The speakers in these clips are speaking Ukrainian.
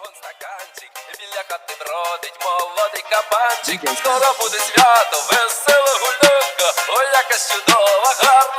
вагон стаканчик, біля хати бродить молодий кабанчик. Скоро буде свято, весела гулянка, ой, яка чудова, гарна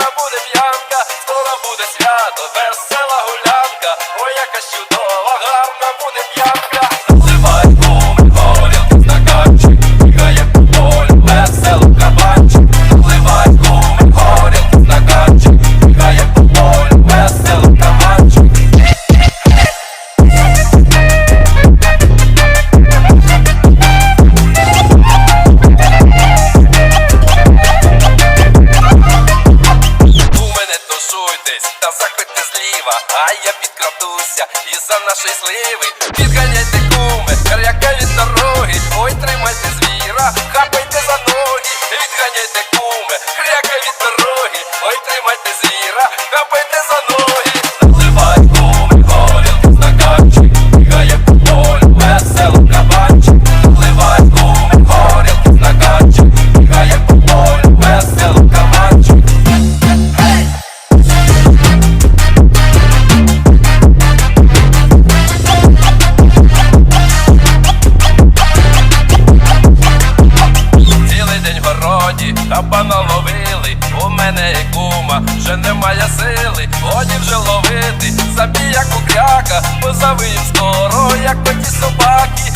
тушуйтесь та заходьте зліва, а я підкрадуся і за нашої сливи. Підганяйте куми, кряка від дороги, ой, тримайте звіра, хапайте за ноги, відганяйте кабана ловили, у мене і кума, вже немає сили, годі вже ловити, забій як кукряка, позови їм скоро, як ті собаки,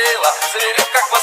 сила, зверю как вода.